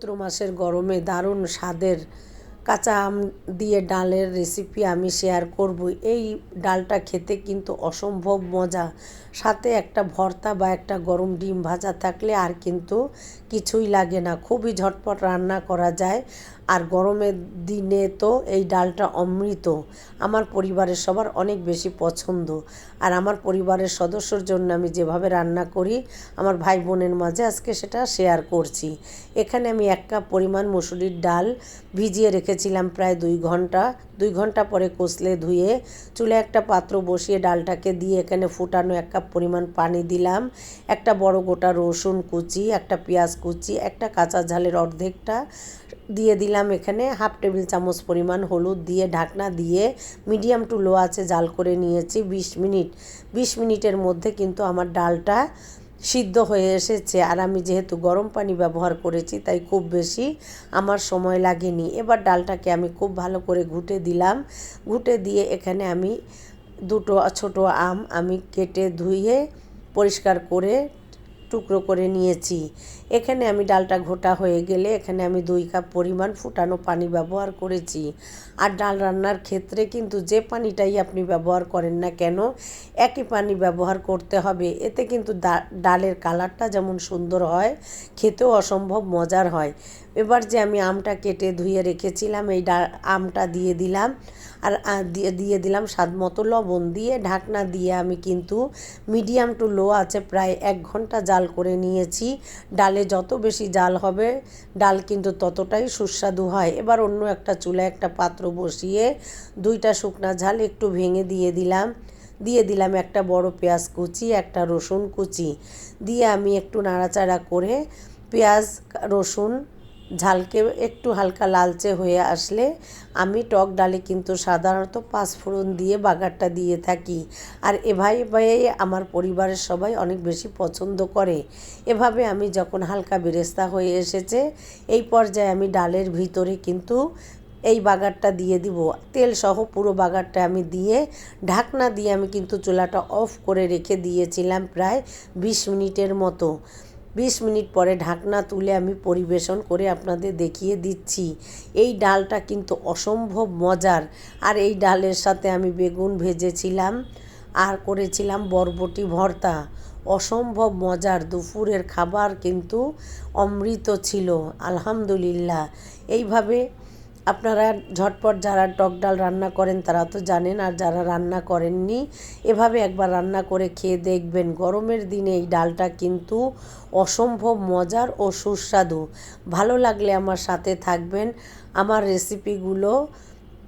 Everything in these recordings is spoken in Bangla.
চৈত্র মাসের গরমে দারুণ স্বাদের কাঁচা আম দিয়ে ডালের রেসিপি আমি শেয়ার করব। এই ডালটা খেতে কিন্তু অসম্ভব মজা। সাথে একটা ভর্তা বা একটা গরম ডিম ভাজা থাকলে আর কিন্তু কিছুই লাগে না। খুবই ঝটপট রান্না করা যায়। আর গরমের দিনে তো এই ডালটা অমৃত। আমার পরিবারের সবার অনেক বেশি পছন্দ। আর আমার পরিবারের সদস্যর জন্য আমি যেভাবে রান্না করি, আমার ভাই বোনের মাঝে আজকে সেটা শেয়ার করছি। এখানে আমি এক কাপ পরিমাণ মুসুরির ডাল ভিজিয়ে রেখেছিলাম প্রায় দুই ঘণ্টা। দুই ঘণ্টা পরে কষলে ধুয়ে চুলে একটা পাত্র বসিয়ে ডালটাকে দিয়ে এখানে ফুটানো এক কাপ পরিমাণ পানি দিলাম। একটা বড় গোটা রসুন কুচি, একটা পেঁয়াজ কুচি, একটা কাঁচা ঝালের অর্ধেকটা দিয়ে দিলাম এখানে। হাফ টেবিল চামচ পরিমাণ হলুদ দিয়ে ঢাকনা দিয়ে মিডিয়াম টু লো আছে জাল করে নিয়েছি বিশ মিনিট। বিশ মিনিটের মধ্যে কিন্তু আমার ডালটা সিদ্ধ হয়ে এসেছে। আর আমি যেহেতু গরম পানি ব্যবহার করেছি, তাই খুব বেশি আমার সময় লাগেনি। এবার ডালটাকে আমি খুব ভালো করে ঘুটে দিলাম। ঘুটে দিয়ে এখানে আমি দুটো ছোটো আম আমি কেটে ধুয়ে পরিষ্কার করে টুকরো করে নিয়েছি। এখানে আমি ডালটা ঘোটা হয়ে গেলে এখানে আমি দুই কাপ পরিমাণ ফুটানো পানি ব্যবহার করেছি। আর ডাল রান্নার ক্ষেত্রে কিন্তু যে পানিটাই আপনি ব্যবহার করেন না কেন, একই পানি ব্যবহার করতে হবে। এতে কিন্তু ডালের কালারটা যেমন সুন্দর হয়, খেতেও অসম্ভব মজার হয়। এবার যে আমি আমটা কেটে ধুয়ে রেখেছিলাম, এই ডা, আমটা দিয়ে দিলাম। আর দিয়ে দিলাম স্বাদ মতো লবণ দিয়ে। ঢাকনা দিয়ে আমি কিন্তু মিডিয়াম টু লো আছে প্রায় এক ঘণ্টা জাল করে নিয়েছি। ডালে যত বেশি জাল হবে, ডাল কিন্তু ততটাই সুস্বাদু হয়। এবার অন্য একটা চুলায় একটা পাত্র বসিয়ে দুইটা শুকনা ঝাল একটু ভেঙে দিয়ে দিলাম। দিয়ে দিলাম একটা বড় পেঁয়াজ কুচি, একটা রসুন কুচি। দিয়ে আমি একটু নাড়াচাড়া করে পেঁয়াজ, রসুন ঝালকে একটু হালকা লালচে হয়ে আসলে আমি টক ডালে কিন্তু সাধারণত পাঁচফোড়ন দিয়ে বাগারটা দিয়ে থাকি। আর এভাবে আমার পরিবারের সবাই অনেক বেশি পছন্দ করে। এভাবে আমি যখন হালকা বেরেস্তা হয়ে এসেছে, এই পর্যায়ে আমি ডালের ভিতরে কিন্তু এই বাগারটা দিয়ে দিব। তেল সহ পুরো বাগারটা আমি দিয়ে, ঢাকনা দিয়ে আমি কিন্তু চুলাটা অফ করে রেখে দিয়েছিলাম প্রায় বিশ মিনিটের মতো। বিশ মিনিট পরে ঢাকনা তুলে আমি পরিবেশন করে আপনাদের দেখিয়ে দিচ্ছি। এই ডালটা কিন্তু অসম্ভব মজার। আর এই ডালের সাথে আমি বেগুন ভেজেছিলাম আর করেছিলাম বরবটি ভর্তা। অসম্ভব মজার দুপুরের খাবার কিন্তু অমৃত ছিল, আলহামদুলিল্লাহ। এইভাবে আপনারা ঝটপট যারা টক ডাল রান্না করেন তারা তো জানেন, আর যারা রান্না করেননি, এভাবে একবার রান্না করে খেয়ে দেখবেন। গরমের দিনে এই ডালটা কিন্তু অসম্ভব মজার ও সুস্বাদু। ভালো লাগলে আমার সাথে থাকবেন। আমার রেসিপিগুলো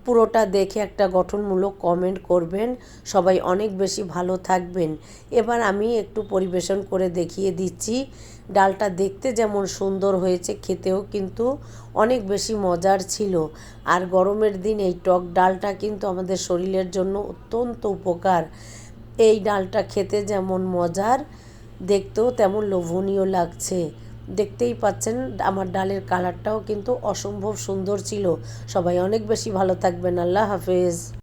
পুরোটা দেখে একটা গঠনমূলক কমেন্ট করবেন। সবাই অনেক বেশি ভালো থাকবেন। এবার আমি একটু পরিবেশন করে দেখিয়ে দিচ্ছি। ডালটা দেখতে যেমন সুন্দর হয়েছে, খেতেও কিন্তু অনেক বেশি মজার ছিল। আর গরমের দিন এই টক ডালটা কিন্তু আমাদের শরীরের জন্য অত্যন্ত উপকার। এই ডালটা খেতে যেমন মজার, দেখতেও তেমন লোভনীয় লাগছে। দেখতেই পাচ্ছেন, আমার ডালের কালারটাও কিন্তু অসম্ভব সুন্দর ছিল। সবাই অনেক বেশি ভালো থাকবেন। আল্লাহ হাফেজ।